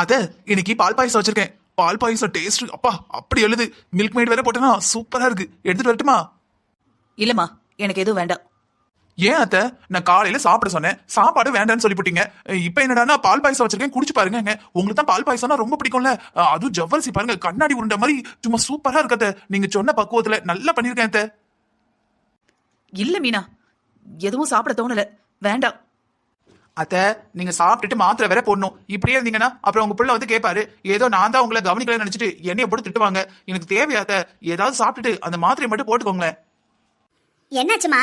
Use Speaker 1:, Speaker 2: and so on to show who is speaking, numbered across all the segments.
Speaker 1: அத இன்னைக்கு பால் பாயசம் வச்சிருக்கேன். பால் பாயசம் டேஸ்ட் அப்பா அப்படி எழுது. மில்க் மேட் வேற போட்டேன்னா சூப்பரா இருக்கு. எடுத்துட்டு வரட்டுமா?
Speaker 2: இல்லம்மா எனக்கு எதுவும் வேண்டாம்.
Speaker 1: ஏன் அத்த? நான் காலையில சாப்பிட சொன்னேன். சாப்பாடு வேண்டாம்னு சொல்லிவிட்டீங்க இப்போ என்னடான்னா பால் பாயசம் வச்சிருக்கேன். குடிச்சு பாருங்க உங்களுக்கு தான் பால் பாயசம்னா ரொம்ப பிடிக்கும்ல. அதுவும் ஜவ்வரிசி பாருங்க. கண்ணாடி உருண்ட மாதிரி சும்மா சூப்பரா இருக்கத்த நீங்க சொன்ன பக்குவத்துல நல்லா பண்ணிருக்கேன் அத்தை.
Speaker 2: இல்ல மீனா எதுவும் சாப்பிட தோணல. வேண்டாம்.
Speaker 1: அத்தை நீங்க சாப்பிட்டுட்டு மாத்திரை வேற போடணும். இப்படியே இருந்தீங்கன்னா அப்புறம் உங்க பிள்ளை வந்து கேட்பாரு ஏதோ நான் தான் உங்களை கவனிக்கல நினைச்சிட்டு என்னைய போட்டு திட்டுவாங்க. எனக்கு தேவையாத்த ஏதாவது சாப்பிட்டுட்டு அந்த மாத்திரையை மட்டும் போட்டுக்கோங்களேன்.
Speaker 3: என்னாச்சுமா?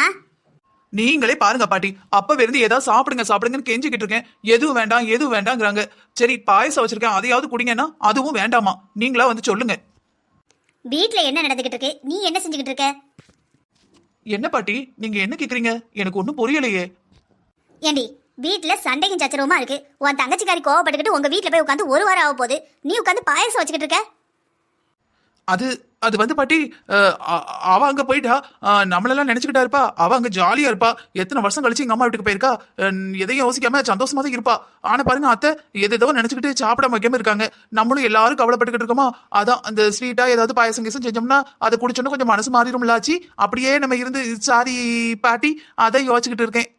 Speaker 1: நீங்களே பாருங்க பாட்டி அப்பவே இருந்து ஏதாவது சாப்பிடுங்க சாப்பிடுங்கன்னு கெஞ்சிக்கிட்டு இருக்கேன். எதுவும் வேண்டாம் எதுவும் வேண்டாங்கிறாங்க. சரி பாயசம் வச்சிருக்கேன் அதையாவது குடிங்கன்னா அதுவும் வேண்டாமா? நீங்களா வந்து சொல்லுங்க.
Speaker 3: வீட்ல என்ன நடந்துகிட்டு இருக்கு? நீ என்ன செஞ்சுக்கிட்டு இருக்க?
Speaker 1: என்ன பாட்டி நீங்க என்ன கேக்குறீங்க? எனக்கு ஒன்றும் புரியலையே.
Speaker 3: ஏண்டி வீட்டில் சண்டையும் சச்சரவுமா இருக்கு? உன் தங்கச்சிக்காரி கோவப்பட்டுக்கிட்டு உங்க வீட்டில் போய் உட்காந்து ஒரு வாரம் ஆக போகுது. நீ உட்காந்து பாயசம் வச்சுக்கிட்டு இருக்க?
Speaker 1: அது அது வந்து பாட்டி அவ அங்க போயிட்டா. நம்மளெல்லாம் நினைச்சுக்கிட்டா இருப்பா. அவ அங்க ஜாலியா இருப்பா. எத்தனை வருஷம் கழிச்சு எங்க அம்மா வீட்டுக்கு போயிருக்கா? எதையும் யோசிக்காம சந்தோஷமா தான் இருப்பா. ஆனா பாருங்க அத்தை எது ஏதோ நினைச்சுக்கிட்டு சாப்பிடாம வைக்காம இருக்காங்க. நம்மளும் எல்லாரும் கவலைப்பட்டுக்கிட்டு இருக்கோமா? அதான் அந்த ஸ்வீட்டா ஏதாவது பாயசம் கீசம் செஞ்சோம்னா அதை குடிச்சோன்னா கொஞ்சம் மனசு மாறிடும்லாச்சு. அப்படியே நம்ம இருந்து சாரி பாட்டி அதை யோசிச்சுக்கிட்டு இருக்கேன்.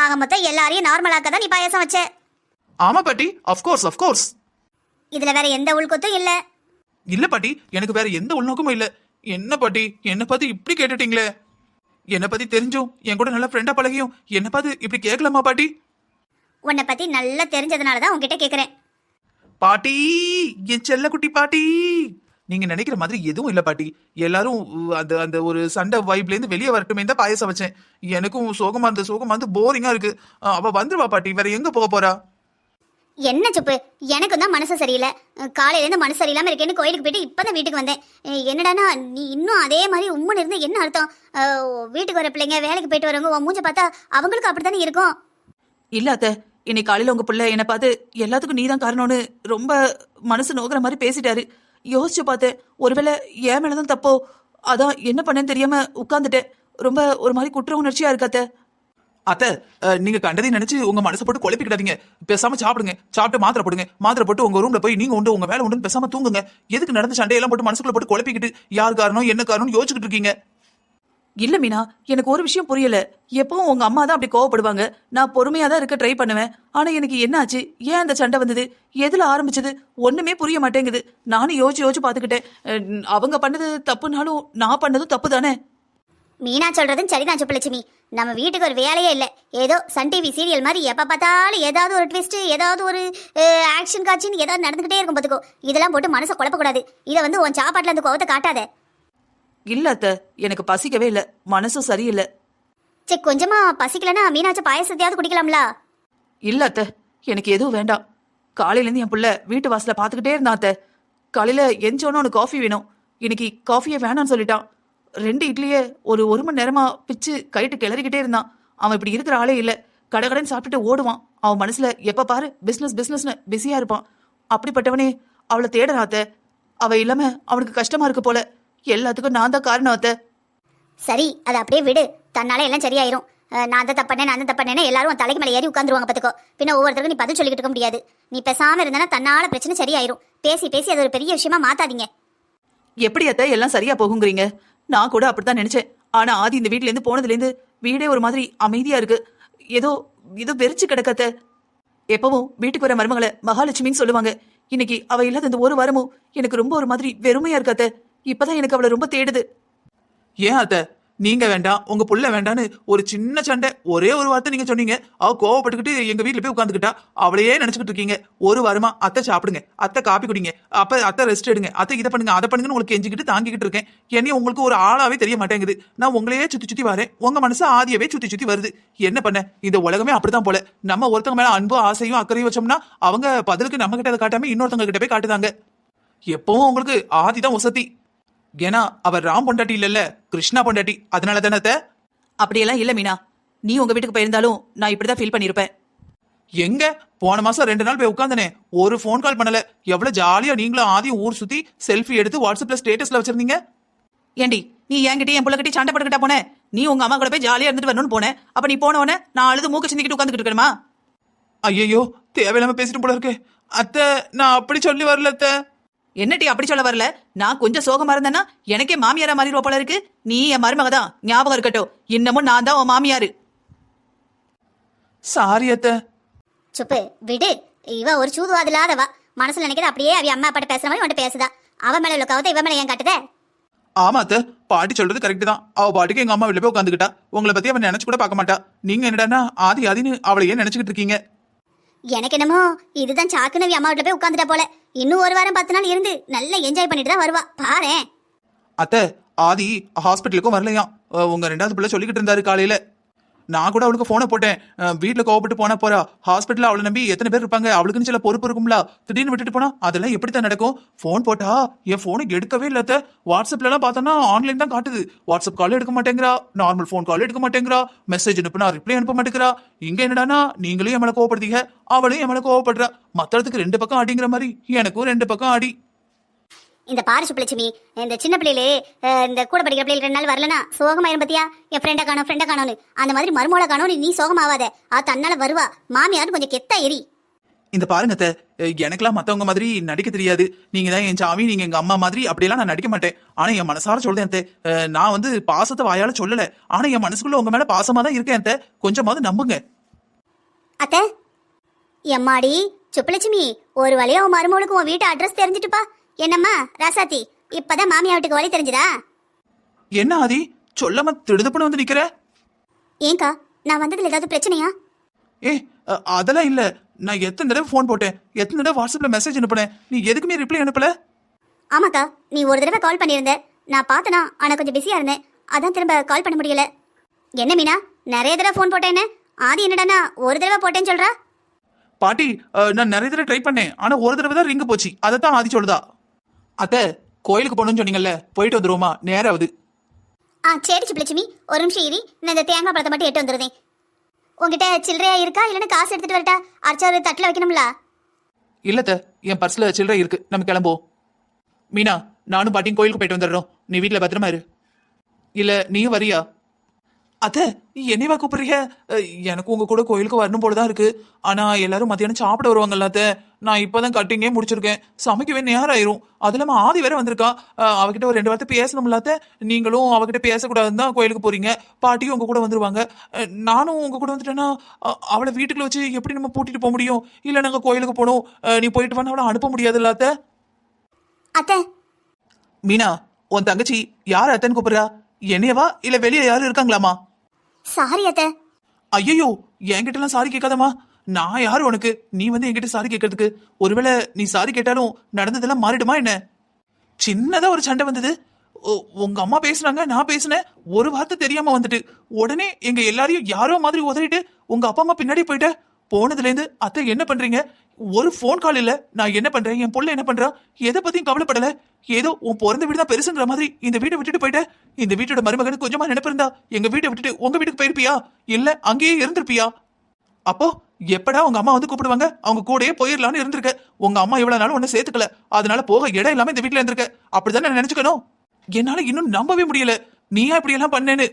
Speaker 3: ஆக மொத்தம் எல்லாரையும் நார்மலாக்க தான் நீ பாயசம் வச்ச.
Speaker 1: ஆமா பாட்டி அஃப்கோர்ஸ் அஃப்கோர்ஸ்
Speaker 3: இதுல வேற எந்த உள்கொத்தும் இல்ல.
Speaker 1: இல்ல பாட்டி எனக்கு வேற எந்த உள்நோக்கமும் இல்ல. என்ன பாட்டி என்ன பார்த்து இப்படி கேட்டுட்டீங்களே? என்ன பத்தி தெரிஞ்சும் என் கூட நல்லா ஃப்ரெண்டா பழகியும் என்ன பார்த்து இப்படி கேட்கலாமா பாட்டி?
Speaker 3: உன்னை பத்தி நல்லா தெரிஞ்சதுனால தான் உன்கிட்ட கேக்குறேன்.
Speaker 1: பாட்டி என் செல்லக்குட்டி பாட்டி. நீங்க நினைக்கிற மாதிரி எதுவும் இல்ல பாட்டி. எல்லாரும் அந்த அந்த ஒரு சண்டை வைப்ல இருந்து வெளியே வரட்டுமே தான் பாயசம் வச்சேன். எனக்கும் சோகமா இருந்து சோகமா இருந்து போரிங்கா இருக்கு. அவ வந்துருவா பாட்டி. வேற எங்க போக போறா?
Speaker 3: என்ன சுப்பு? எனக்கும் தான் மனசு சரியில்லை. அஹ் காலையில இருந்து மனசு சரியில்லாம இருக்கேன்னு கோயிலுக்கு போயிட்டு இப்பதான் வீட்டுக்கு வந்தேன். என்னடானா நீ இன்னும் அதே மாதிரி உம்முன்னு இருந்து என்ன அர்த்தம்? வீட்டுக்கு வர பிள்ளைங்க வேலைக்கு போயிட்டு வரவங்க உன் மூஞ்ச பார்த்தா அவங்களுக்கும் அப்படித்தானே இருக்கும்?
Speaker 2: இல்ல அத்த. இன்னைக்கு காலையில உங்க பிள்ளை என்னை பார்த்து எல்லாத்துக்கும் நீதான் காரணம்னு ரொம்ப மனசு நோகுற மாதிரி பேசிட்டாரு. யோசிச்சு பார்த்தேன் ஒருவேளை ஏன் மேலதான் தப்போ? அதான் என்ன பண்ணேன்னு தெரியாம உட்காந்துட்டேன் ரொம்ப ஒரு மாதிரி குற்ற உணர்ச்சியா இருக்காத்த அத்தை.
Speaker 1: நீங்க கண்டதையும் நினைச்சு உங்க மனசை போட்டு குழப்பிக்கிடாதீங்க. பேசாம சாப்பிடுங்க. சாப்பிட்டு மாத்திரை போடுங்க. மாத்திரை போட்டு உங்க ரூம்ல போய் நீங்க உண்டு உங்க வேலை உண்டு பேசாம தூங்குங்க. எதுக்கு நடந்த சண்டையெல்லாம் போட்டு மனசுக்குள்ள போட்டு குழப்பிக்கிட்டு யார் காரணம் என்ன காரணம் யோசிச்சுட்டு இருக்கீங்க?
Speaker 2: இல்ல மீனா எனக்கு ஒரு விஷயம் புரியல. எப்பவும் உங்க அம்மா தான் அப்படி கோவப்படுவாங்க. நான் பொறுமையா தான் இருக்க ட்ரை பண்ணுவேன். ஆனா எனக்கு என்னாச்சு? ஏன் அந்த சண்டை வந்தது? எதுல ஆரம்பிச்சது? ஒண்ணுமே புரிய மாட்டேங்குது. நானும் யோசிச்சு யோசிச்சு பாத்துக்கிட்டேன் அவங்க பண்ணது தப்புனாலும் நான் பண்ணதும் தப்பு தானே
Speaker 3: மீனா சொல்றதும் சரிதான் சுப்பலட்சுமி. நம்ம வீட்டுக்கு ஒரு வேலையே இல்லை. ஏதோ சன் டிவி சீரியல் மாதிரி எப்போ பார்த்தாலும் ஏதாவது ஒரு ட்விஸ்ட் ஏதாவது ஒரு ஆக்ஷன் காட்சின்னு ஏதாவது நடந்துகிட்டே இருக்கும் பார்த்துக்கோ இதெல்லாம் போட்டு மனசை குழப்பக்கூடாது. இதை வந்து உன் சாப்பாட்டில் அந்த கோவத்தை காட்டாத.
Speaker 2: இல்ல அத்த எனக்கு பசிக்கவே இல்ல. மனசும் சரியில்லை.
Speaker 3: சரி கொஞ்சமா பசிக்கலன்னா மீனாச்சும் பாயசத்தையாவது குடிக்கலாம்ல.
Speaker 2: இல்ல அத்த எனக்கு எதுவும் வேண்டாம். காலையில இருந்து என் புள்ள வீட்டு வாசல பாத்துக்கிட்டே இருந்தான் அத்த. காலையில எஞ்சோன்னு உனக்கு காஃபி வேணும். இன்னைக்கு காஃபியே வேணாம்னு சொல்லிட்டான். ரெண்டு இட்லியே ஒரு ஒரு மணி நேரமா பிச்சு கைட்டு கிளறிக்கிட்டே இருந்தான். அவன் இப்படி இருக்கிற ஆளே இல்ல. கடகடன்னு சாப்பிட்டுட்டு ஓடுவான். அவன் மனசுல எப்ப பாரு பிசினஸ் பிசினஸ்னு பிஸியா இருப்பான். அப்படிப்பட்டவனே அவளை தேடுறான் அத்த. அவ இல்லாம அவனுக்கு கஷ்டமா இருக்கு போல. எல்லாத்துக்கும் நான் தான் காரணம் அத்த.
Speaker 3: சரி அதை அப்படியே விடு. தன்னால எல்லாம் சரியாயிரும். அஹ், நான் தான் தப்பண்ணேன் நான் தான் தப்பண்ணேன்னு எல்லாரும் உன் தலைக்கு மேலே ஏறி உட்காந்துருவாங்க பார்த்துக்கோ பின்ன ஒவ்வொருத்தருக்கும் நீ பதில் சொல்லிக்கிட்டு இருக்க முடியாது. நீ பேசாம இருந்தனா தன்னால பிரச்சனை சரியாயிரும். பேசி பேசி அது ஒரு பெரிய விஷயமா மாத்தாதீங்க.
Speaker 2: எப்படி அத்தை எல்லாம் சரியா போகுங்கிறீங்க? நான் கூட அப்படித்தான் நினைச்சேன். ஆனா ஆதி இந்த வீட்ல இருந்து போனதுல இருந்து வீடே ஒரு மாதிரி அமைதியா இருக்கு. ஏதோ ஏதோ வெறிச்சு கிடக்கத்த எப்பவும் வீட்டுக்கு வர மருமகளை மகாலட்சுமின்னு சொல்லுவாங்க. இன்னைக்கு அவ இல்லாத இந்த ஒரு வாரமும் எனக்கு ரொம்ப ஒரு மாதிரி வெறுமையா இருக்கத்த இப்பதான் எனக்கு அவளை ரொம்ப தேடுது.
Speaker 1: ஏன் அத்தை? நீங்க வேண்டாம். உங்க புள்ள வேண்டான்னு ஒரு சின்ன சண்டை ஒரே ஒரு வார்த்தை நீங்க சொன்னீங்க. அவ கோவப்பட்டுக்கிட்டு எங்க வீட்டுல போய் உட்காந்துக்கிட்டா அவளையே நினைச்சுக்கிட்டு இருக்கீங்க. ஒரு வாரமா அத்தை சாப்பிடுங்க. அத்தை காப்பி குடிங்க. அப்ப அத்தை ரெஸ்ட் எடுங்க. அத்தை இதை பண்ணுங்க அதை பண்ணுங்கன்னு உங்களுக்கு எஞ்சிக்கிட்டு தாங்கிக்கிட்டு இருக்கேன். என்னையும் உங்களுக்கு ஒரு ஆளாவே தெரிய மாட்டேங்குது. நான் உங்களையே சுத்தி சுத்தி வரேன். உங்க மனசு ஆதியவே சுத்தி சுத்தி வருது. என்ன பண்ண? இந்த உலகமே அப்படிதான் போல. நம்ம ஒருத்தவங்க மேல அன்பு ஆசையும் அக்கறையும் வச்சோம்னா அவங்க பதிலுக்கு நம்ம கிட்ட அதை காட்டாம இன்னொருத்தவங்க கிட்ட போய் காட்டுதாங்க. எப்பவும் உங்களுக்கு ஆதி தான் உசத்தி ஏன்னா அவர் ராம் பொண்டாட்டி இல்லல்ல கிருஷ்ணா பொண்டாட்டி. அதனால தானே அத்தை?
Speaker 2: அப்படியெல்லாம் இல்ல மீனா. நீ உங்க வீட்டுக்கு போயிருந்தாலும் நான் இப்படிதான் ஃபீல் பண்ணிருப்பேன்.
Speaker 1: எங்க? போன மாசம் ரெண்டு நாள் போய் உட்காந்தனே ஒரு ஃபோன் கால் பண்ணல. எவ்வளவு ஜாலியா நீங்களும் ஆதியும் ஊர் சுத்தி செல்ஃபி எடுத்து வாட்ஸ்அப்ல ஸ்டேட்டஸ்ல வச்சிருந்தீங்க?
Speaker 2: ஏண்டி நீ என்கிட்ட என் புள்ளகிட்ட சண்டை போட்டுக்கிட்டா போன? நீ உங்க அம்மா கூட போய் ஜாலியா இருந்துட்டு வரணும்னு போனேன் அப்ப நீ போன உடனே நான் அழுது மூக்க சிந்திக்கிட்டு உட்காந்துக்கிட்டு இருக்கணுமா?
Speaker 1: ஐயோ தேவையில்லாம பேசிட்டு போல இருக்கே. அத்தை நான் அப்படி சொல்லி வரல அத்தை.
Speaker 2: என்னடி அப்படி சொல்ல வரல? நான் கொஞ்சம் சோகமா இருந்தேன்னா எனக்கே மாமியாரா மாறிடுவ போல இருக்கு. நீ என் மருமக தான் ஞாபகம் இருக்கட்டும். இன்னமும் நான் தான் உன் மாமியாரு.
Speaker 1: சாரி அத்தை.
Speaker 3: சுப்பு விடு. இவ ஒரு சூதுவாது இல்லாதவா மனசுல நினைக்கிறது அப்படியே அவ அம்மா அப்பாட்ட பேசுற மாதிரி உன்ட்ட பேசுதா. அவ மேல உள்ள கவத்தை இவ மேல ஏன் காட்டுத?
Speaker 1: ஆமா அத்தை. பாட்டி சொல்றது கரெக்ட் தான். அவ பாட்டுக்கு எங்க அம்மா வீட்டுல போய் உட்காந்துக்கிட்டா. உங்களை பத்தி அவன் நினைச்சு கூட பார்க்க மாட்டா. நீங்க என்னடான்னா ஆதி ஆதின்னு அவளை ஏன் நினைச்சுக்கிட்டு இருக்கீங்க.
Speaker 3: எனக்கு என்னமோ இதுதான் சாக்குனவி அவ அம்மா போய் உட்காந்துட்டா போல. இன்னும் ஒரு வாரம் பத்து நாள் இருந்து நல்லா என்ஜாய் பண்ணிட்டு தான் வருவா. பாரேன்.
Speaker 1: அத்தை ஆதி ஹாஸ்பிட்டலுக்கும் வரலையாம். உங்க ரெண்டாவது பிள்ளை சொல்லிக்கிட்டு இருந்தாரு காலையில. நான் கூட அவளுக்கு ஃபோனை போட்டேன். வீட்டில் கோவப்பட்டு போனா போறா. ஹாஸ்பிட்டலில் அவளை நம்பி எத்தனை பேர் இருப்பாங்க? அவளுக்குன்னு சில பொறுப்பு இருக்கும்ல. திடீர்னு விட்டுட்டு போனா அதெல்லாம் எப்படித்தான் நடக்கும்? ஃபோன் போட்டா? என் ஃபோனை எடுக்கவே இல்லாத வாட்ஸ்அப்லலாம் பார்த்தோன்னா ஆன்லைன் தான் காட்டுது. வாட்ஸ்அப் கால் எடுக்க மாட்டேங்கிறா. நார்மல் ஃபோன் கால் எடுக்க மாட்டேங்கிறா. மெசேஜ் அனுப்புனா ரிப்ளை அனுப்ப மாட்டேங்கிறா. இங்க என்னடானா நீங்களும் என் கோவப்படுத்தீங்க அவளையும் என் கோவப்படுறா மத்ததுக்கு ரெண்டு பக்கம் அடிங்கிற மாதிரி எனக்கும் ரெண்டு பக்கம் அடி.
Speaker 3: இந்த பாரு சுப்புலட்சுமி இந்த சின்ன அஹ், இந்த கூட படிக்கிற பிள்ளைகள் ரெண்டு நாள் வரலனா சோகமாயிரும் பத்தியா? என் ஃப்ரெண்டை காணோம் ஃப்ரெண்டை காணோன்னு அந்த மாதிரி மருமோளை காணோம் நீ சோகமாவாத. அது தன்னால வருவா. மாமியார் கொஞ்சம் கெத்தா எரி.
Speaker 1: இந்த பாருங்க அத்தை, எனக்கெல்லாம் மத்தவங்க மாதிரி நடிக்க தெரியாது. நீங்க தான் என் சாமி நீங்க எங்க அம்மா மாதிரி அப்படியெல்லாம் நான் நடிக்க மாட்டேன். ஆனா என் மனசார சொல்றேன் அத்தை, நான் வந்து பாசத்தை வாயால சொல்லல. ஆனா என் மனசுக்குள்ள உங்க மேல பாசமா தான் இருக்கேன் அத்தை. கொஞ்சமாவது நம்புங்க.
Speaker 3: அத்தை எம்மாடி சுப்புலட்சுமி ஒரு வழியா உன் மருமகளுக்கு உன் வீட்டு அட்ரஸ் தெரிஞ்சுட்டுப்பா. என்னம்மா ராசாத்தி இப்பதான் மாமியா வீட்டுக்கு வழி தெரிஞ்சுதா?
Speaker 1: என்ன ஆதி? சொல்லாம திடுதப்புன்னு வந்து நிக்கிற?
Speaker 3: ஏங்கா நான் வந்ததுல ஏதாவது பிரச்சனையா?
Speaker 1: ஏ அதெல்லாம் இல்ல. நான் எத்தனை தடவை ஃபோன் போட்டேன். எத்தனை தடவை வாட்ஸ்அப்ல மெசேஜ் அனுப்புனேன். நீ எதுக்குமே ரிப்ளை அனுப்பல?
Speaker 3: ஆமாக்கா நீ ஒரு தடவை கால் பண்ணியிருந்த. நான் பார்த்தனா ஆனா கொஞ்சம் பிஸியா இருந்தேன். அதான் திரும்ப கால் பண்ண முடியல. என்ன மீனா நிறைய தடவை ஃபோன் போட்டேன்னு ஆதி என்னடானா ஒரு தடவை போட்டேன்னு சொல்றா?
Speaker 1: பாட்டி நான் நிறைய தடவை ட்ரை பண்ணேன். ஆனா ஒரு தடவை தான் ரிங்கு போச்சு. அதை தான் ஆதி சொல்லுதா. அத்தை கோயிலுக்கு போகணும்னு சொன்னீங்கல்ல போயிட்டு வந்துருவோமா? நேராவது.
Speaker 3: ஆ சரி சுப்புலட்சுமி ஒரு நிமிஷம் இரி. நான் இந்த தேங்காய் பழத்தை மட்டும் எட்டு வந்துடுறேன் உங்ககிட்ட சில்லறையா இருக்கா? இல்லைன்னா காசு எடுத்துட்டு வரட்டா? அரைச்சாரு தட்டில் வைக்கணும்ல?
Speaker 1: இல்லத்த என் பர்ஸ்ல சில்லறை இருக்கு. நம்ம கிளம்புவோம். மீனா நானும் பாட்டியும் கோயிலுக்கு போயிட்டு வந்துடுறோம். நீ வீட்ல பத்திரமா இரு. இல்ல நீயும் வரியா? அத்த நீ என்னைவா கூப்பிடுறீங்க? எனக்கு உங்க கூட கோயிலுக்கு வரணும் போலதான் இருக்கு. ஆனா எல்லாரும் மத்தியானம் சாப்பிட வருவாங்கல்ல அத்த. நான் இப்பதான் கட்டிங்கே முடிச்சிருக்கேன். சமைக்கவே நேரம் ஆயிரும் அது இல்லாம ஆதி வேற வந்திருக்கா. அவகிட்ட ஒரு ரெண்டு வார்த்தை பேசணும்ல அத்த. நீங்களும் அவகிட்ட பேசக்கூடாதுன்னு தான் கோயிலுக்கு போறீங்க. பாட்டியும் உங்க கூட வந்துருவாங்க. நானும் உங்க கூட வந்துட்டேன்னா அவளை வீட்டுக்குள்ள வச்சு எப்படி நம்ம பூட்டிட்டு போக முடியும்? இல்ல நாங்க கோயிலுக்கு அஹ், நீ போயிட்டு வான்னு அவளை அனுப்ப முடியாதுல்ல அத்த.
Speaker 3: அத்தை.
Speaker 1: மீனா உன் தங்கச்சி யார் அத்தன்னு கூப்பிடுறா? என்னையவா? இல்ல வெளியே யாரும் இருக்காங்களாமா
Speaker 3: சாரி அத்த.
Speaker 1: ஐயோ என்கிட்ட எல்லாம் சாரி கேட்காதம்மா. நான் யாரு உனக்கு? நீ வந்து என்கிட்ட சாரி கேட்கறதுக்கு. ஒருவேளை நீ சாரி கேட்டாலும் நடந்ததெல்லாம் மாறிடுமா என்ன? சின்னதா ஒரு சண்டை வந்தது. உங்க அம்மா பேசுனாங்க நான் பேசினேன். ஒரு வார்த்தை தெரியாம வந்துட்டு. உடனே எங்க எல்லாரையும் யாரோ மாதிரி உதறிட்டு உங்க அப்பா அம்மா பின்னாடி போயிட்ட. போனதுல இருந்து அத்தை என்ன பண்றீங்க? ஒரு ஃபோன் கால் இல்ல. நான் என்ன பண்றேன்? என் பொண்ணு என்ன பண்றா? எதை பத்தியும் கவலைப்படல. ஏதோ உன் பிறந்த வீடு தான் பெருசுங்கிற மாதிரி இந்த வீட்டை விட்டுட்டு போயிட்ட. இந்த வீட்டோட மருமகனுக்கு கொஞ்சமா நினைப்பிருந்தா எங்க வீட்டை விட்டுட்டு உங்க வீட்டுக்கு போயிருப்பியா? இல்ல அங்கேயே இருந்திருப்பியா? அப்போ எப்படா உங்க அம்மா வந்து கூப்பிடுவாங்க? அவங்க கூடயே போயிடலாம்னு இருந்திருக்க. உங்க அம்மா இவ்வளவு நாளும் ஒன்னும் சேர்த்துக்கல. அதனால போக இடம் இல்லாம இந்த வீட்டுல இருந்திருக்க. அப்படிதானே நான் நினைச்சுக்கணும்? என்னால இன்னும் நம்பவே முடியல. நீயா இப்படி எல்லாம் பண்ணேன்னு.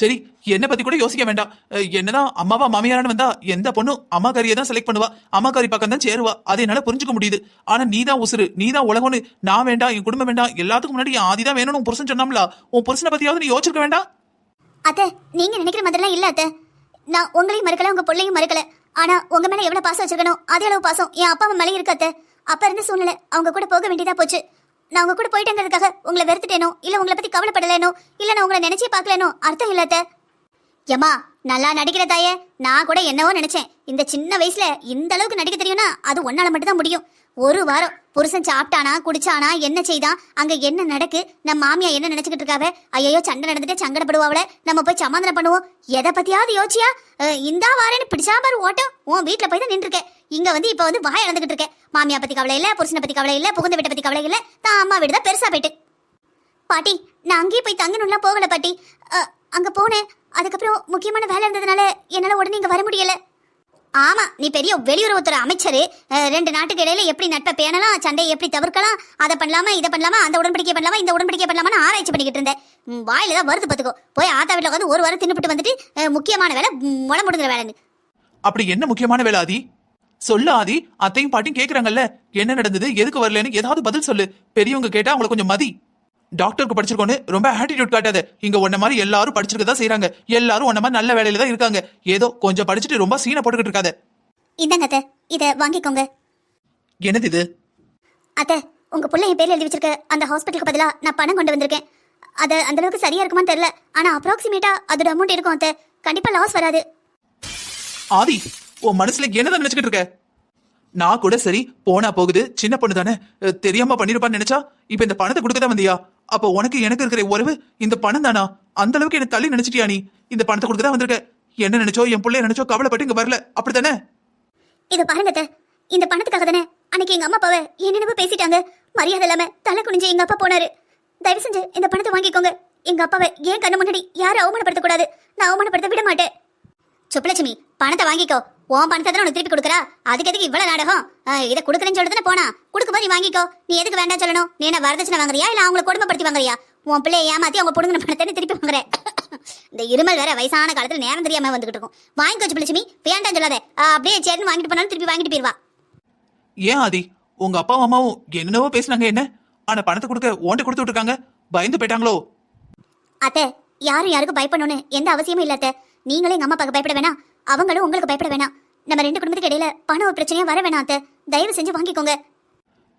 Speaker 1: சரி என்னை பத்தி கூட யோசிக்க வேண்டாம். என்னதான் அம்மாவா மாமியாரான்னு வந்தா எந்த பொண்ணும் அம்மா காரியை தான் செலக்ட் பண்ணுவா. அம்மா காரி பக்கம் தான் சேருவா. அதை என்னால புரிஞ்சுக்க முடியுது. ஆனா நீ தான் உசுரு நீ தான் உலகம்னு நான் வேண்டாம் என் குடும்பம் வேண்டாம் எல்லாத்துக்கும் முன்னாடி ஆதி தான் வேணும்னு உன் புருஷன் சொன்னாம்ல உன் புருஷனை பத்தியாவது நீ யோசிச்சிருக்க வேண்டாம்?
Speaker 3: அத்தை நீங்க நினைக்கிற மாதிரிலாம் இல்ல அத்தை. நான் உங்களையும் மறுக்கல உங்க பிள்ளையும் மறுக்கல. ஆனா உங்க மேல எவ்வளவு பாசம் வச்சிருக்கணும் அதே அளவு பாசம் என் அப்பா அம்மா மேலே இருக்கு அத்தை. அப்ப இருந்த சூழ்நிலை அவங்க கூட போக வேண்டியதா போச்சு. நான் உங்க கூட போயிட்டேங்கிறதுக்காக உங்களை வெறுத்துட்டேனோ இல்ல உங்களை பத்தி கவலைப்படலேனோ இல்ல நான் உங்களை நினைச்சே பார்க்கலனோ அர்த்தம் இல்லாத ஏமா ஏம்மா நல்லா நடிக்கிற தாயே. நான் கூட என்னவோ நினைச்சேன். இந்த சின்ன வயசுல இந்த அளவுக்கு நடிக்க தெரியும்னா அது ஒன்னால மட்டும் தான் முடியும். ஒரு வாரம் புருஷன் சாப்பிட்டானா குடிச்சானா என்ன செய்தான் அங்க என்ன நடக்கு நம்ம மாமியா என்ன நினைச்சுக்கிட்டு இருக்காவ ஐயோ சண்டை நடந்துட்டு சங்கடப்படுவாவல நம்ம போய் சமாதானம் பண்ணுவோம். எதை பத்தியாவது யோசிச்சியா? இந்தா வாரேன்னு பிடிச்சா பாரு ஓட்டம். உன் வீட்டுல போய் தான் நின்றுருக்கேன். இங்க வந்து இப்ப வந்து வாய இழந்துகிட்டு இருக்கேன். மாமியா பத்தி கவலை இல்ல புருஷனை பத்தி கவலை இல்ல புகுந்த வீட்டை பத்தி கவலை இல்ல. தான் அம்மா வீடு தான் பெருசா போயிட்டு. பாட்டி நான் அங்கேயே போய் தங்கணும்லாம் போகல பாட்டி. அ, அங்க போனேன். அதுக்கப்புறம் முக்கியமான வேலை இருந்ததுனால என்னால உடனே இங்க வர முடியல. ஆமா நீ பெரிய வெளியுறவுத்துறை அமைச்சர். ரெண்டு நாட்டுக்கு இடையில எப்படி நட்பை பேணலாம் சண்டையை எப்படி தவிர்க்கலாம் அதை பண்ணலாமா இதை பண்ணலாமா அந்த உடன்படிக்கை பண்ணலாமா இந்த உடன்படிக்கை பண்ணலாமா ஆராய்ச்சி பண்ணிக்கிட்டு இருந்தேன். வாயில தான் வருது பாத்துக்கோ போய் ஆத்தா வீட்டில் உட்காந்து ஒரு வாரம் தின்னுபிட்டு வந்துட்டு முக்கியமான வேலை ம், முளை முடுங்குற வேலைன்னு.
Speaker 1: அப்படி என்ன முக்கியமான வேலை ஆதி? சொல்லு ஆதி அத்தையும் பாட்டியும் கேக்குறாங்கல்ல. என்ன நடந்தது? எதுக்கு வரலன்னு ஏதாவது பதில் சொல்லு. பெரியவங்க கேட்டா அவங்கள கொஞ்சம் மதி. டாக்டருக்கு படிச்சிருக்கோன்னு ரொம்ப ஆட்டிடியூட் காட்டாத. இங்க உன்ன மாதிரி எல்லாரும் படிச்சிருக்க தான் செய்றாங்க. எல்லாரும் உன்ன மாதிரி நல்ல வேலையில தான் இருக்காங்க. ஏதோ கொஞ்சம் படிச்சுட்டு ரொம்ப சீனை போட்டுக்கிட்டு இருக்காத.
Speaker 3: இந்தாங்க அத்தை. இதை வாங்கிக்கோங்க.
Speaker 1: என்னது இது?
Speaker 3: அத்தை உங்க புள்ள என் பேர்ல எழுதி வச்சிருக்க அந்த ஹாஸ்பிட்டலுக்கு பதிலா நான் பணம் கொண்டு வந்திருக்கேன். அது அந்த அளவுக்கு சரியா இருக்குமான்னு தெரியல. ஆனா அப்ராக்சிமேட்டா அதோட அமௌண்ட் இருக்கும் அத்தை. கண்டிப்பா லாஸ் வராது.
Speaker 1: ஆதி உன் மனசுல என்னதான் நினைச்சுக்கிட்டு இருக்க? நான் கூட சரி போனா போகுது சின்ன பொண்ணு தானே தெரியாம பண்ணிருப்பான்னு நினைச்சா இப்ப இந்த பணத்தை கொடுக்க தான் வந்தியா? அப்ப உனக்கு எனக்கு இருக்கிற உறவு இந்த பணம் தானா அந்த அளவுக்கு என்ன தள்ளி நினைச்சிட்டியா நீ? இந்த பணத்தை கொடுக்க தான் வந்திருக்க. என்ன நினைச்சோ என் பிள்ளைய நினைச்சோ கவலைப்பட்டு இங்க வரல. அப்படித்தானே?
Speaker 3: இது பாருங்க இந்த பணத்துக்காக தானே அன்னைக்கு எங்க அம்மா அப்பாவை என்னென்னவோ பேசிட்டாங்க. மரியாதை இல்லாம தலை குனிஞ்சு எங்க அப்பா போனாரு. தயவு செஞ்சு இந்த பணத்தை வாங்கிக்கோங்க. எங்க அப்பாவை ஏன் கண்ணு முன்னாடி யாரும் அவமானப்படுத்த கூடாது நான் அவமானப்படுத்த விட மாட்டேன். சுப்பலட்சுமி பணத்தை வாங்கிக்கோ. உன் பணத்தை தான் உனக்கு திருப்பி கொடுக்குறா? அதுக்கு எதுக்கு இவ்வளவு நாடகம்? இதை கொடுக்குறேன்னு சொல்லிட்டு போனா. கொடுக்கும்போது நீ வாங்கிக்கோ. நீ எதுக்கு வேண்டாம் சொல்லணும்? நீ என்ன வரதட்சணை வாங்குறியா? இல்ல அவங்கள கொடுமைப்படுத்தி வாங்குறியா? உன் பிள்ளைய ஏமாத்தி அவங்க பொடுங்கின பணத்தை திருப்பி வாங்குற? இந்த இருமல் வேற வயசான காலத்துல நேரம் தெரியாம வந்துகிட்டு இருக்கும். வாங்கிக்கோ சுப்பலட்சுமி வேண்டாம் சொல்லாத. அப்படியே சேர்ந்து வாங்கிட்டு போனாலும் திருப்பி வாங்கிட்டு போயிருவா.
Speaker 1: ஏன் ஆதி? உங்க அப்பா அம்மாவும் என்னென்னவோ பேசுனாங்க என்ன? ஆனா பணத்தை கொடுக்க ஓண்ட கொடுத்து விட்டுருக்காங்க. பயந்து போயிட்டாங்களோ?
Speaker 3: அத்தை யாரும் யாருக்கும் பயப்படணும்னு எந்த அவசியமும் இல்ல அத்தை. நீங்களும் எங்க அம்மா அப்பாக்கு பயப்பட வேணாம். அவங்களும் உங்களுக்கு பயப்பட வேணாம். நம்ம ரெண்டு குடும்பத்துக்கு இடையில பணம் ஒரு பிரச்சனையா வர வேணாம் அத்தை. தயவு செஞ்சு வாங்கிக்கோங்க.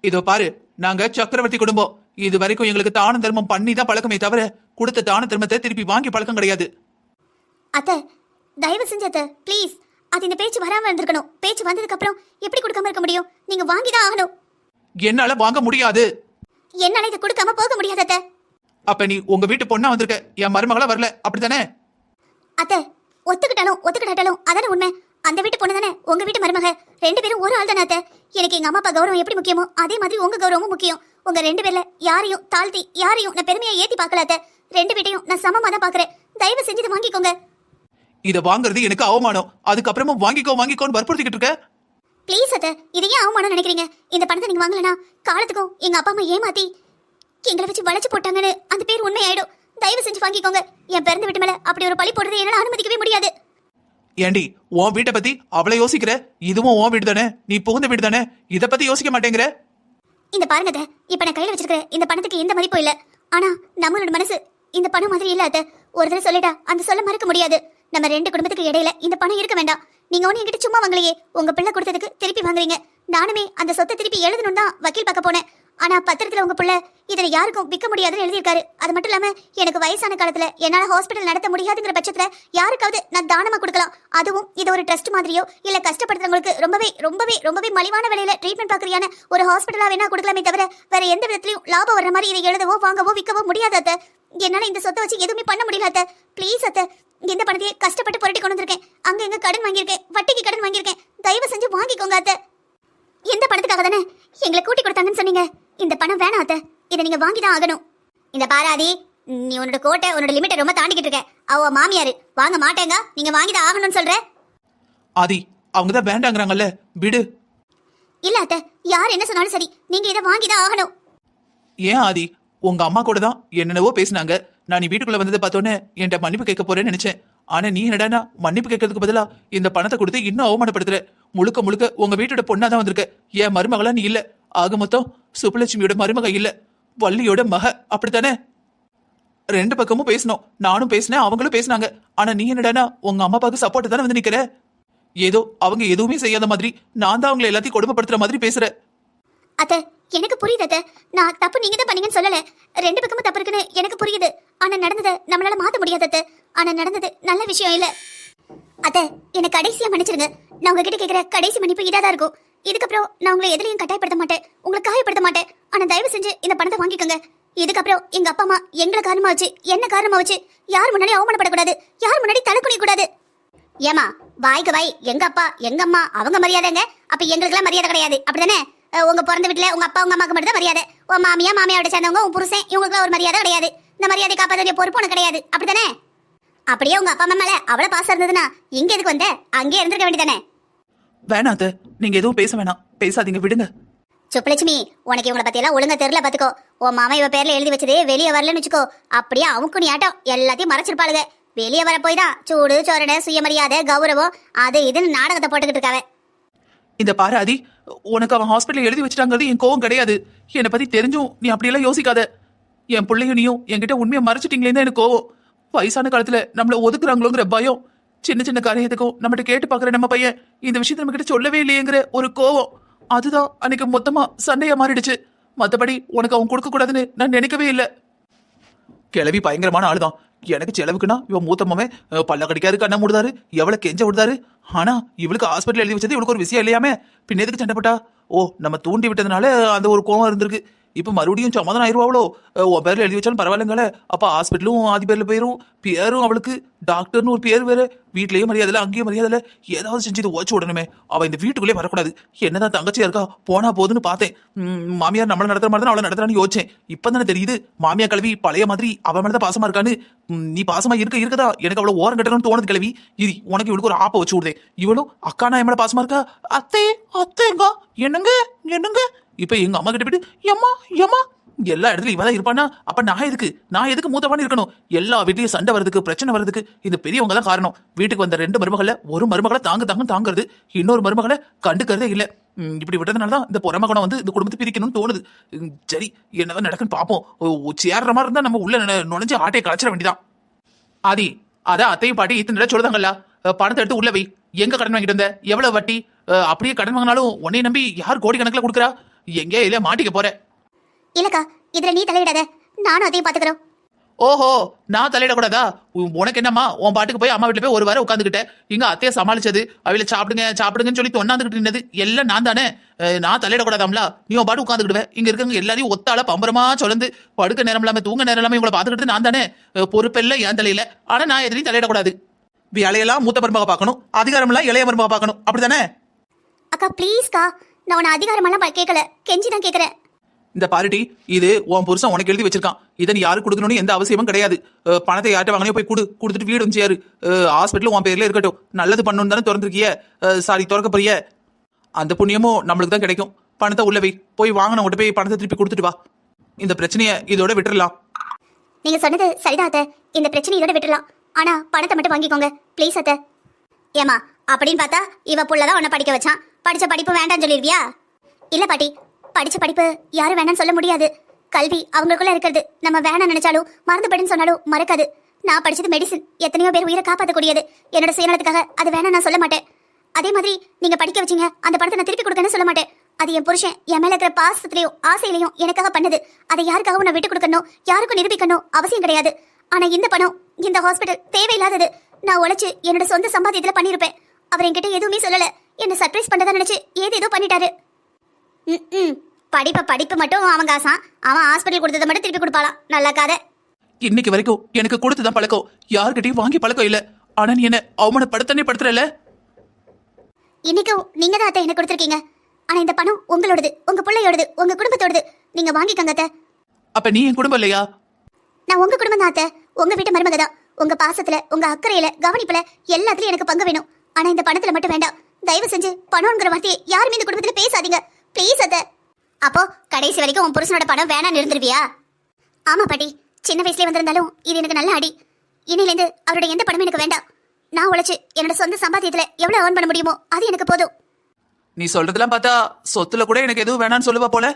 Speaker 1: இதோ பாரு நாங்க சக்கரவர்த்தி குடும்பம். இது வரைக்கும் எங்களுக்கு தான தர்மம் பண்ணி தான் பழக்கமே தவிர கொடுத்த தான தர்மத்தை திருப்பி வாங்கி பழக்கம் கிடையாது.
Speaker 3: அத்தை தயவு செஞ்சு அத்தை ப்ளீஸ் அது இந்த பேச்சு வராம இருந்திருக்கணும். பேச்சு வந்ததுக்கு அப்புறம் எப்படி கொடுக்காம இருக்க முடியும்? நீங்க வாங்கி தான் ஆகணும்.
Speaker 1: என்னால வாங்க முடியாது.
Speaker 3: என்னால இதை கொடுக்காம போக முடியாது அத்தை.
Speaker 1: அப்ப நீ உங்க வீட்டு பொண்ணா வந்திருக்க. என் மருமகளா வரல. அப்படித்தானே?
Speaker 3: அத்தை ஒத்துக்கிட்டாலும் ஒத்துக்கிட்டாலும் அதானே உண்மை? அந்த வீட்டு பொண்ணு தானே? உங்க வீட்டு மருமக. ரெண்டு பேரும் ஒரு ஆள் தானே அத்தை? எனக்கு எங்க அம்மா அப்பா கௌரவம் எப்படி முக்கியமோ அதே மாதிரி உங்க கௌரவமும் முக்கியம். உங்க ரெண்டு பேர்ல யாரையும் தாழ்த்தி யாரையும் நான் பெருமையா ஏத்தி பார்க்கல அத்தை. ரெண்டு வீட்டையும் நான் சமமா தான் பாக்குறேன் தயவு செஞ்சு இதை வாங்கிக்கோங்க.
Speaker 1: இத வாங்குறது எனக்கு அவமானம். அதுக்கப்புறமா வாங்கிக்கோ வாங்கிக்கோன்னு வற்புறுத்திக்கிட்டு இருக்க?
Speaker 3: ப்ளீஸ் அத்தை இது ஏன் அவமானம் நினைக்கிறீங்க? இந்த பணத்தை நீங்க வாங்கலனா காலத்துக்கும் எங்க அப்பா அம்மா ஏமாத்தி எங்களை வச்சு வளைச்சு போட்டாங்கன்னு அந்த பேர் உண்மையாயிடும். தயவு செஞ்சு வாங்கிக்கோங்க. என் பிறந்த வீட்டு மேல அப்படி ஒரு பழி போடுறது என்னால அனுமதிக்கவே முடியாது.
Speaker 1: ஏண்டி உன் வீட்டை பத்தி அவளை யோசிக்கிற? இதுவும் உன் வீடு தானே? நீ புகுந்த வீடு தானே? இத பத்தி யோசிக்க மாட்டேங்கிற?
Speaker 3: இந்த பாருங்க இப்ப நான் கையில வச்சிருக்கிற இந்த பணத்துக்கு எந்த மதிப்பும் இல்ல. ஆனா நம்மளோட மனசு இந்த பணம் மாதிரி இல்ல அத்தை. ஒரு தடவை சொல்லிட்டா அந்த சொல்ல மறக்க முடியாது. நம்ம ரெண்டு குடும்பத்துக்கு இடையில இந்த பணம் இருக்க வேண்டாம். நீங்க ஒண்ணு என்கிட்ட சும்மா வாங்கலையே. உங்க பிள்ளை கொடுத்ததுக்கு திருப்பி வாங்குறீங்க. நானுமே அந்த சொத்தை திருப்பி எழுதணும் தான் வக்கீல் பார்க்க போனேன். ஆனா பத்திரத்துல உங்க புள்ள இதை யாருக்கும் விற்க முடியாதுன்னு எழுதியிருக்காரு. அது மட்டும் இல்லாம எனக்கு வயசான காலத்துல என்னால ஹாஸ்பிட்டல் நடத்த முடியாதுங்கிற பட்சத்துல யாருக்காவது நான் தானமா கொடுக்கலாம். அதுவும் இது ஒரு ட்ரஸ்ட் மாதிரியோ இல்ல கஷ்டப்படுத்துறவங்களுக்கு ரொம்பவே ரொம்பவே ரொம்பவே மலிவான விலையில ட்ரீட்மெண்ட் பாக்குறியான ஒரு ஹாஸ்பிட்டலா வேணா கொடுக்கலாமே தவிர வேற எந்த விதத்திலயும் லாபம் வர்ற மாதிரி இதை எழுதவோ வாங்கவோ விற்கவோ முடியாது அத்த. என்னால இந்த சொத்தை வச்சு எதுவுமே பண்ண முடியல அத்த. ப்ளீஸ் அத்தை இந்த பணத்தையே கஷ்டப்பட்டு புரட்டி கொண்டு வந்திருக்கேன். அங்க எங்க கடன் வாங்கியிருக்கேன். வட்டிக்கு கடன் வாங்கியிருக்கேன். தயவு செஞ்சு வாங்கிக்கோங்க அத்த. எந்த பணத்துக்காக தானே எங்களை கூட்டி கொடுத்தாங்கன்னு சொன்னீங்க? இந்த பணம் வேணாம் அத்தை. இதை நீங்க வாங்கி தான் ஆகணும். இந்த பாராதி நீ உன்னோட கோட்டை உன்னோட லிமிட்டை ரொம்ப தாண்டிக்கிட்டு இருக்க. அவ மாமியாரு. வாங்க மாட்டேங்க. நீங்க வாங்கி தான் ஆகணும்னு சொல்ற?
Speaker 1: ஆதி அவங்க தான் வேண்டாங்கிறாங்கல்ல. விடு.
Speaker 3: இல்ல அத்தை. யார் என்ன சொன்னாலும் சரி. நீங்க இதை வாங்கி தான் ஆகணும்.
Speaker 1: ஏன் ஆதி? உங்க அம்மா கூட தான் என்னென்னவோ பேசுனாங்க. நான் நீ வீட்டுக்குள்ள வந்ததை பார்த்தோன்னே என்கிட்ட மன்னிப்பு கேட்க போறேன்னு நினைச்சேன். ஆனா நீ என்னடானா மன்னிப்பு கேட்கறதுக்கு பதிலா இந்த பணத்தை கொடுத்து இன்னும் அவமானப்படுத்துற. முழுக்க முழுக்க உங்க வீட்டோட பொண்ணா தான் வந்திருக்க. என் மருமகளா நீ இல்ல. ஆக மொத்தம் சுப்புலட்சுமியோட மருமக இல்ல. வள்ளியோட மக. அப்படித்தானே? ரெண்டு பக்கமும் பேசணும். நானும் பேசினேன் அவங்களும் பேசினாங்க. ஆனா நீ என்னடானா உங்க அம்மா அப்பாவுக்கு சப்போர்ட் தானே வந்து நிக்கிற? ஏதோ அவங்க எதுவுமே செய்யாத மாதிரி நான் தான் அவங்களை எல்லாத்தையும் கொடுமைப்படுத்துற மாதிரி பேசுற.
Speaker 3: அத்த எனக்கு புரியுது அத்த. நான் தப்பு நீங்க தான் பண்ணீங்கன்னு சொல்லல. ரெண்டு பக்கமும் தப்பு இருக்குன்னு எனக்கு புரியுது. ஆனா நடந்ததை நம்மளால மாத்த முடியாது அத்த. ஆனா நடந்தது நல்ல விஷயம் இல்ல. அத்த என்ன கடைசியா மன்னிச்சிருங்க. நான் உங்ககிட்ட கேக்குற கடைசி மன்னிப்பு இதாதான் இருக்கும். இதுக்கப்புறம் நான் உங்களை எதுலையும் கட்டாயப்படுத்த மாட்டேன். உங்களை காயப்படுத்த மாட்டேன். ஆனா தயவு செஞ்சு இந்த பணத்தை வாங்கிக்கோங்க. இதுக்கப்புறம் எங்க அப்பா அம்மா எங்களை காரணமா வச்சு என்ன காரணமா வச்சு யார் முன்னாடி அவமானப்படக்கூடாது? யார் முன்னாடி தலை கூடாது ஏமா வாய்க்கு வாய் எங்க அப்பா எங்க அம்மா அவங்க மரியாதைங்க? அப்ப எங்களுக்குலாம் மரியாதை கிடையாது. அப்படிதானே? உங்க பிறந்த வீட்டுல உங்க அப்பா உங்க அம்மாக்கு மட்டும் தான் மரியாதை. உன் மாமியா மாமியாவோட சேர்ந்தவங்க உன் புருஷன் இவங்களுக்குலாம் ஒரு மரியாதை கிடையாது. இந்த மரியாதை காப்பாற்ற பொறுப்பு உனக்கு கிடையாது. அப்படிதானே? அப்படியே உங்க அப்பா அம்மா மேல அவ்வளவு பாசம் இருந்ததுன்னா இங்க எதுக்கு வந்த? அங்கே இருந்திருக்க வேண்டியதானே
Speaker 1: வேணாம் அத்தை நீங்க எதுவும் பேச வேணாம். பேசாதீங்க விடுங்க.
Speaker 3: சுப்பலட்சுமி உனக்கு இவங்கள பத்தி எல்லாம் ஒழுங்கா தெரியல பாத்துக்கோ. உன் மாமா இவ பேர்ல எழுதி வச்சதே வெளியே வரலன்னு வச்சுக்கோ. அப்படியே அமுக்கு நீ ஆட்டம். எல்லாத்தையும் மறைச்சிருப்பாளுங்க. வெளியே வர போய் தான் சூடு சோரணை சுயமரியாதை கௌரவம் அது இதுன்னு நாடகத்தை போட்டுக்கிட்டு இருக்காவ.
Speaker 1: இந்த பாரு ஆதி. உனக்கு அவன் ஹாஸ்பிட்டல் எழுதி வச்சிட்டாங்கிறது என் கோவம் கிடையாது. என்னை பத்தி தெரிஞ்சும் நீ அப்படியெல்லாம் யோசிக்காத. என் பிள்ளையும் நீயும் என்கிட்ட உண்மையை மறைச்சிட்டீங்களே தான் எனக்கு கோவம். வயசான காலத்துல நம்மள ஒதுக்குறாங்களோங்கிற பயம். சின்ன சின்ன காரியத்துக்கும் நம்மகிட்ட கேட்டு பாக்குற நம்ம பையன் இந்த விஷயத்த நம்ம கிட்ட சொல்லவே இல்லையேங்கிற ஒரு கோவம். அதுதான் அன்னைக்கு மொத்தமா சண்டையா மாறிடுச்சு. மத்தபடி உனக்கு அவன் கொடுக்க கூடாதுன்னு நான் நினைக்கவே இல்லை. கிளவி பயங்கரமான ஆளுதான். எனக்கு செலவுக்குன்னா இவன் மூத்த மாமன் பல்ல கடிக்காது கண்ணை மூடுதாரு எவ்வளவு கெஞ்ச விடுதாரு. ஆனா இவளுக்கு ஹாஸ்பிட்டல் எழுதி வச்சது இவளுக்கு ஒரு விஷயம் இல்லையாமே. பின்ன எதுக்கு சண்டைப்பட்டா ஓ நம்ம தூண்டி விட்டதுனால அந்த ஒரு கோவம் இருந்திருக்கு. இப்போ மறுபடியும் சமாதானம் ஆயிருவாளோ உன் பேர்ல எழுதி வச்சாலும் பரவாயில்லைங்களே. அப்போ ஹாஸ்பிட்டலும் ஆதி பேரில் போயிடும் பேரும் அவளுக்கு டாக்டர்னு ஒரு பேர் வேறு. வீட்லேயும் மரியாதை அங்கேயும் மரியாதை ஏதாவது செஞ்சு இதை ஓச்சு விடணுமே. அவள் இந்த வீட்டுக்குள்ளே வரக்கூடாது. என்னதான் தங்கச்சியா இருக்கா? போனா போதுன்னு பார்த்தேன். மாமியார் நம்மளை நடத்துற மாதிரி தான் அவளை நடத்துறான்னு யோசிச்சேன். இப்போ தானே தெரியுது மாமியார் கல்வி பழைய மாதிரி அவள் மேலே தான் பாசமாக இருக்கான்னு நீ பாசமாக இருக்க இருக்கதா? எனக்கு அவ்வளோ ஓரம் கட்டணும்னு தோணுது கிளவி இது உனக்கு இவளுக்கு ஒரு ஆப்பை வச்சு விடுதேன். இவளும் அக்கா நான் என் மேலே பாசமாக இருக்கா? அத்தை அத்தைங்க? என்னங்க? என்னங்க? இப்போ எங்கள் அம்மா கிட்ட போயிட்டு எம்மா எம்மா எல்லா இடத்துலயும் இவதான் இருப்பானா? அப்ப நான் எதுக்கு? நான் எதுக்கு மூத்தவானு இருக்கணும்? எல்லா வீட்லயும் சண்டை வர்றதுக்கு பிரச்சனை வர்றதுக்கு இந்த பெரியவங்க தான் காரணம். வீட்டுக்கு வந்த ரெண்டு மருமகளை ஒரு மருமகளை தாங்க தாங்க தாங்குறது. இன்னொரு மருமகளை கண்டுக்கிறதே இல்ல. இப்படி விட்டதுனால தான் இந்த பொறமகனை வந்து இந்த குடும்பத்தை பிரிக்கணும்னு தோணுது. ம், சரி என்னதான் நடக்குன்னு பார்ப்போம் ஓ, சேர்ற மாதிரி இருந்தா நம்ம உள்ள நுழைஞ்சு ஆட்டையை கலைச்சிட வேண்டியதான் ஆதி அதான் அத்தையும் பாட்டி இத்தனை தடவை சொல்லுதாங்கல்ல? பணத்தை எடுத்து உள்ள வை. எங்க கடன் வாங்கிட்டு வந்த? எவ்வளவு வட்டி? அப்படியே கடன் வாங்கினாலும் உன்னை நம்பி யார் கோடி கணக்கில் கொடுக்குறா? எங்கே இல்ல மாட்டிக்க போற
Speaker 3: இல்லக்கா இதுல நீ தலையிடாத. நானும் அதையும் பாத்துக்கிறோம்.
Speaker 1: ஓஹோ நான் தலையிடக்கூடாதா? உனக்கு என்னம்மா? உன் பாட்டுக்கு போய் அம்மா வீட்டுல போய் ஒரு வாரம் உட்காந்துக்கிட்டேன் இங்க அத்தைய சமாளிச்சது அவையில சாப்பிடுங்க சாப்பிடுங்கன்னு சொல்லி தொண்ணாந்துக்கிட்டு இருந்தது எல்லாம் நான் தானே. நான் தலையிடக்கூடாதாம்ல? நீ உன் பாட்டு உட்காந்துக்கிடுவேன் இங்க இருக்கவங்க எல்லாரையும் ஒத்தால பம்பரமா சொல்லுந்து படுக்க நேரம் இல்லாம தூங்க நேரம் இல்லாம இவங்களை பாத்துக்கிட்டு நான் தானே. பொறுப்பெல்லாம் என் தலையில. ஆனா நான் எதிரையும் தலையிடக்கூடாது. வேலையெல்லாம் மூத்த மருமக பார்க்கணும் அதிகாரமெல்லாம் இளைய மருமக பார்க்கணும் அப்படிதானே
Speaker 3: அக்கா ப்ளீஸ்க்கா நான் உன்னை அதிகாரமெல்லாம் கேட்கல. கெஞ்சி தான் கேட்கறேன்.
Speaker 1: இந்த பாரிட்டி இது உன் புருஷன் உனக்கு எழுதி வச்சிருக்கான். இதை நீ யாருக்கு கொடுக்கணும்னு எந்த அவசியமும் கிடையாது. பணத்தை யார்கிட்ட வாங்கினே போய் கொடு. கொடுத்துட்டு வீடு சேரு ஹாஸ்பிட்டல் உன் பேர்ல இருக்கட்டும். நல்லது பண்ணணும் தானே திறந்திருக்கிய. சாரி திறக்க போறிய. அந்த புண்ணியமும் நம்மளுக்கு தான் கிடைக்கும். பணத்தை உள்ள வை. போய் வாங்கினவங்ககிட்ட போய் பணத்தை திருப்பி கொடுத்துட்டு வா. இந்த பிரச்சனையை இதோட விட்டுறலாம்.
Speaker 3: நீங்க சொன்னது சரிதான் அத்தை. இந்த பிரச்சனை இதோட விட்டுறலாம். ஆனா பணத்தை மட்டும் வாங்கிக்கோங்க. ப்ளீஸ் அத்தை. ஏமா அப்படின்னு பார்த்தா இவ புள்ளதான் உன்னை படிக்க வச்சான். படிச்ச படிப்பு வேண்டாம்னு சொல்லிருவியா? இல்ல பாட்டி படிச்ச படிப்பு யாரும் வேணாம்னு சொல்ல முடியாது. கல்வி அவங்களுக்குள்ள இருக்கிறது. நம்ம வேணாம் நினைச்சாலும் மறந்துபடின்னு சொன்னாலும் மறக்காது. நான் படிச்சது மெடிசன் எத்தனையோ பேர் உயிரை காப்பாற்றக்கூடியது என்னோட சுயநலத்துக்காக அது வேணாம் நான் சொல்ல மாட்டேன். அதே மாதிரி நீங்க படிக்க வச்சீங்க அந்த பணத்தை நான் திருப்பி கொடுக்கணும்னு சொல்ல மாட்டேன். அது என் புருஷன் என் மேல இருக்கிற பாசத்திலையும் ஆசையிலையும் எனக்காக பண்ணது. அதை யாருக்காகவும் நான் விட்டு கொடுக்கணும் யாருக்கும் நிரூபிக்கணும் அவசியம் கிடையாது. ஆனா இந்த பணம் இந்த ஹாஸ்பிட்டல் தேவையில்லாதது. நான் உழைச்சு என்னோட சொந்த சம்பாத்தியத்துல பண்ணிருப்பேன் அவர் என்கிட்ட எதுவுமே சொல்லல. என்ன சர்ப்ரைஸ் பண்ணதா நினைச்சு ஏதேதோ பண்ணிட்டாரு. ம், ம். படிப்ப படிப்பு மட்டும் அவங்க ஆசான் அவன் ஹாஸ்பிட்டல் கொடுத்ததை மட்டும் திருப்பி கொடுப்பாளாம். நல்ல கதை
Speaker 1: இன்னைக்கு வரைக்கும் எனக்கு கொடுத்துதான் பழக்கம். யார்கிட்டயும் வாங்கி பழக்கம் இல்ல. ஆனா நீ என்ன அவமானப்படுத்தனே படுத்துறல
Speaker 3: இன்னைக்கும் நீங்க தான் அத்தை எனக்கு கொடுத்துருக்கீங்க. ஆனா இந்த பணம் உங்களோடது உங்க பிள்ளையோடது உங்க குடும்பத்தோடது. நீங்க வாங்கிக்கங்க அத்தை.
Speaker 1: அப்ப நீ என் குடும்பம் இல்லையா?
Speaker 3: நான் உங்க குடும்பம் தான் அத்தை. உங்க வீட்டு மருமக தான் உங்க பாசத்துல உங்க அக்கறையில கவனிப்புல எல்லாத்துலயும் எனக்கு பங்கு வேணும். ஆனா இந்த பணத்துல மட்டும் வேண்டாம். தயவு செஞ்சு பணம்ங்கிற வார்த்தையை யாருமே இந்த குடும்பத்துல பேசாதீங்க. ப்ளீஸ் அத்தை. அப்போ கடைசி வரைக்கும் உன் புருஷனோட பணம் வேணாம்னு இருந்துருவியா? ஆமா பாட்டி. சின்ன வயசுல வந்திருந்தாலும் இது எனக்கு நல்ல அடி. இன்னிலேருந்து அவரோட எந்த பணமும் எனக்கு வேண்டாம். நான் உழைச்சு என்னோட சொந்த சம்பாத்தியத்துல எவ்வளவு ஏர்ன் பண்ண முடியுமோ அது எனக்கு போதும்.
Speaker 1: நீ சொல்றதெல்லாம் பார்த்தா சொத்துல கூட எனக்கு எதுவும் வேணாம்னு சொல்லுவா போல.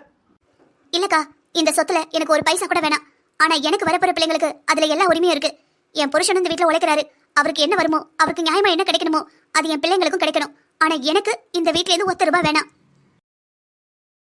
Speaker 3: இல்லக்கா இந்த சொத்துல எனக்கு ஒரு பைசா கூட வேணாம். ஆனா எனக்கு வரப்போற பிள்ளைங்களுக்கு அதுல எல்லா உரிமையும் இருக்கு. என் புருஷன் இந்த வீட்ல உழைக்கிறாரு. அவருக்கு என்ன வருமோ அவருக்கு நியாயமா என்ன கிடைக்கணுமோ அது என் பிள்ளைங்களுக்கும் கிடைக்கணும். ஆனா எனக்கு இந்த வீட்ல இருந்து ஒத்த ரூபாய் வேணாம்.